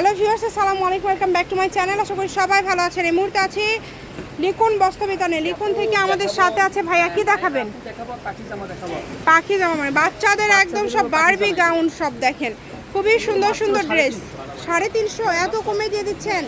Hello viewers, আসসালামু আলাইকুম, welcome back to my channel. আশা করি সবাই ভালো আছেন। এই মুহূর্তে আছি লিখুন বস্তবিতানে লিখুন থেকে আমাদের সাথে আছে ভাইয়া, কি দেখাবেন? পাখি জামা মানে বাচ্চাদের একদম সব বারবি গাউন সব দেখেন। খুবই সুন্দর সুন্দর ড্রেস সাড়ে তিনশো, এত কমে দিয়ে দিচ্ছেন?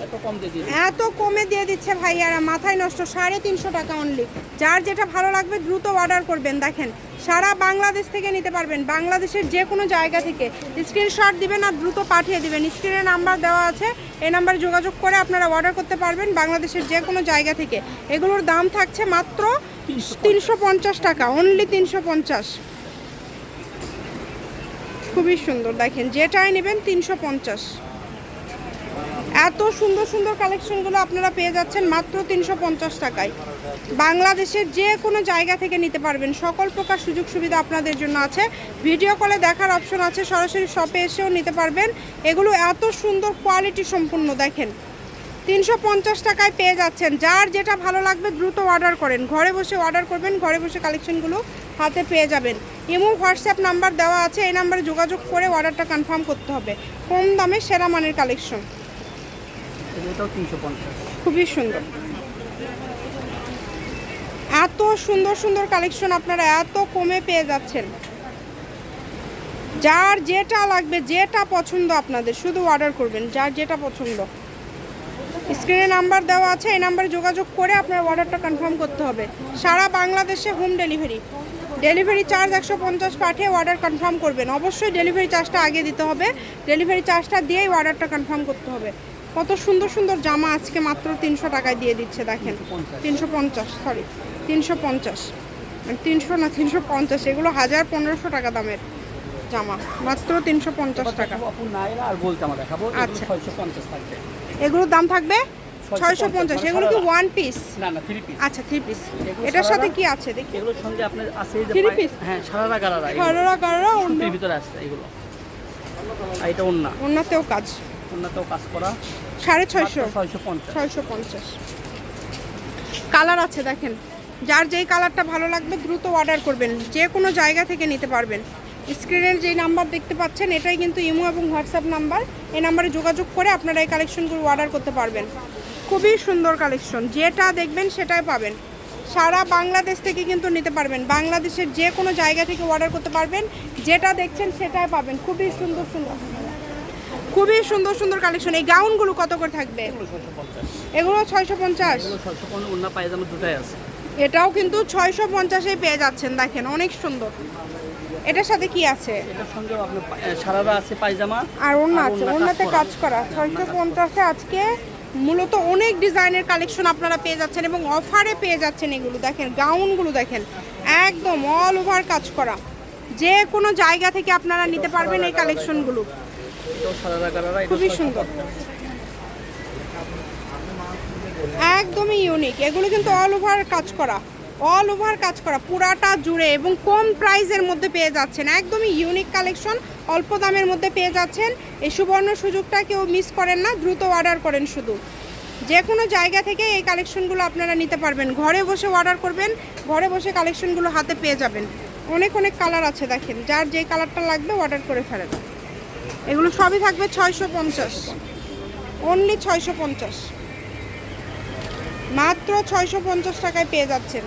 এত কমে দিয়ে দিচ্ছে ভাইয়ারা, মাথায় নষ্ট। সাড়ে তিনশো টাকা অনলি যার যেটা ভালো লাগবে দ্রুত অর্ডার করবেন, দেখেন। সারা বাংলাদেশ থেকে নিতে পারবেন। বাংলাদেশের যে কোনো জায়গা থেকে। স্ক্রিনশট দিবেন আর দ্রুত পাঠিয়ে দিবেন। স্ক্রিনে নাম্বার দেওয়া আছে। এই নাম্বারে যোগাযোগ করে আপনারা অর্ডার করতে পারবেন বাংলাদেশের যে কোনো জায়গা থেকে। এগুলোর দাম থাকছে মাত্র তিনশো পঞ্চাশ টাকা। অনলি তিনশো পঞ্চাশ। খুবই সুন্দর। দেখেন, যেটাই নেবেন তিনশো পঞ্চাশ। এত সুন্দর সুন্দর কালেকশনগুলো আপনারা পেয়ে যাচ্ছেন মাত্র তিনশো পঞ্চাশ টাকায়। বাংলাদেশের যে কোনো জায়গা থেকে নিতে পারবেন। সকল প্রকার সুযোগ সুবিধা আপনাদের জন্য আছে। ভিডিও কলে দেখার অপশন আছে। সরাসরি শপে এসেও নিতে পারবেন। এগুলো এত সুন্দর কোয়ালিটি সম্পূর্ণ, দেখেন। তিনশো পঞ্চাশ টাকায় পেয়ে যাচ্ছেন। যার যেটা ভালো লাগবে দ্রুত অর্ডার করেন। ঘরে বসে অর্ডার করবেন, ঘরে বসে কালেকশনগুলো হাতে পেয়ে যাবেন। ইমো, হোয়াটসঅ্যাপ নাম্বার দেওয়া আছে। এই নাম্বারে যোগাযোগ করে অর্ডারটা কনফার্ম করতে হবে। কম দামে সেরা মানের কালেকশন। খুবই সুন্দর। এত সুন্দর সুন্দর কালেকশন আপনারা, এত কমে পেয়ে যাচ্ছেন। যার যেটা লাগবে, যেটা পছন্দ আপনাদের, শুধু অর্ডার করবেন, যার যেটা পছন্দ। স্ক্রিনে নাম্বার দেওয়া আছে, এই নাম্বারে যোগাযোগ করে আপনার অর্ডারটা কনফার্ম করতে হবে। সারা বাংলাদেশে হোম ডেলিভারি ডেলিভারি চার্জ একশো পঞ্চাশ পাঠিয়ে অর্ডার কনফার্ম করবেন। অবশ্যই ডেলিভারি চার্জটা আগে দিতে হবে। ডেলিভারি চার্জটা দিয়েই অর্ডারটা কনফার্ম করতে হবে। কত সুন্দর সুন্দর জামা আজকে মাত্র তিনশো টাকায় দিয়ে দিচ্ছে দেখেন। তিনশো পঞ্চাশ সরি তিনশো পঞ্চাশ। তিনশো না তিনশো পঞ্চাশ এগুলো হাজার পনেরোশো টাকা দামের জামা মাত্র তিনশো পঞ্চাশ টাকা। আচ্ছা। এগুলোর দাম থাকবে? ছয়শো পঞ্চাশ এগুলো কি ওয়ান পিস না না থ্রি পিস আচ্ছা থ্রি পিস এটার সাথে কি আছে দেখি? এগুলোর সঙ্গে আপনার আছে এই যে Three পায়ে- হ্যাঁ সারারা গারারা ভিতরে আছে এগুলো। আর এটা ওন্না অন্যতেও কাজ। ওন্নাতেও কাজ করা। সাড়ে ছয়শো। ছয়শো পঞ্চাশ। ছয়শো পঞ্চাশ। কালার আছে দেখেন। যার যেই কালারটা ভালো লাগবে দ্রুত অর্ডার করবেন। যে কোনো জায়গা থেকে নিতে পারবেন। স্ক্রিনের যেই নাম্বার দেখতে পাচ্ছেন এটাই কিন্তু ইমো এবং হোয়াটসঅ্যাপ নাম্বার এই নাম্বারে যোগাযোগ করে আপনারা এই কালেকশনগুলো অর্ডার করতে পারবেন। খুবই সুন্দর কালেকশন যেটা দেখবেন সেটাই পাবেন। সারা বাংলাদেশ থেকে কিন্তু নিতে পারবেন। বাংলাদেশের যে কোনো জায়গা থেকে অর্ডার করতে পারবেন। যেটা দেখছেন সেটাই পাবেন। খুবই সুন্দর সুন্দর। খুবই সুন্দর সুন্দর কালেকশন এই গাউনগুলো কত করে থাকবে? এগুলো ছয়শো পঞ্চাশ। পঞ্চাশ? পঞ্চাশ এটাও কিন্তু ছয়শো পঞ্চাশেই পেয়ে যাচ্ছেন দেখেন অনেক সুন্দর। এটার সাথে কি আছে? সারারা আছে পায়জামা। আর অন্য আছে। অন্যতে কাজ। করা। ছয়শো পঞ্চাশে আজকে মূলত অনেক ডিজাইনের কালেকশন আপনারা পেয়ে যাচ্ছেন এবং অফারে পেয়ে যাচ্ছেন এগুলো। দেখেন গাউনগুলো দেখেন একদম অল ওভার কাজ করা। যে কোনো জায়গা থেকে আপনারা নিতে পারবেন এই কালেকশনগুলো খুবই সুন্দর। একদমই ইউনিক এগুলো কিন্তু অল ওভার কাজ করা। অল ওভার কাজ করা পুরাটা জুড়ে এবং কম প্রাইসের মধ্যে পেয়ে যাচ্ছেন। একদমই ইউনিক কালেকশন অল্প দামের মধ্যে পেয়ে যাচ্ছেন। এই সুবর্ণ সুযোগটা কেউ মিস করেন না দ্রুত অর্ডার করেন শুধু। যে কোনো জায়গা থেকে এই কালেকশনগুলো আপনারা নিতে পারবেন। ঘরে বসে অর্ডার করবেন ঘরে বসে কালেকশনগুলো হাতে পেয়ে যাবেন। অনেক অনেক কালার আছে দেখেন। যার যে কালারটা লাগবে অর্ডার করে ফেলেন। এগুলো সবই থাকবে ছয়শো পঞ্চাশ। অনলি ছয়শো পঞ্চাশ। মাত্র ছয়শো পঞ্চাশ টাকায় পেয়ে যাচ্ছেন।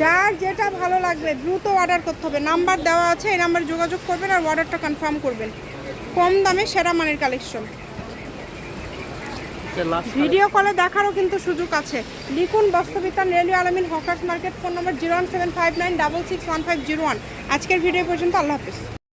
যার যেটা ভালো লাগবে দ্রুত অর্ডার করতে হবে। নাম্বার দেওয়া আছে এই নাম্বারে যোগাযোগ করবেন আর অর্ডারটা কনফার্ম করবেন। কম দামে সেরা মানের কালেকশন ভিডিও কলে দেখারও কিন্তু সুযোগ আছে। লিখুন বাস্তবিতান রেলওয়ে আলমিন hawkers market phone number zero one seven five nine double six one five zero one. আজকের ভিডিও পর্যন্ত আল্লাহ হাফিজ।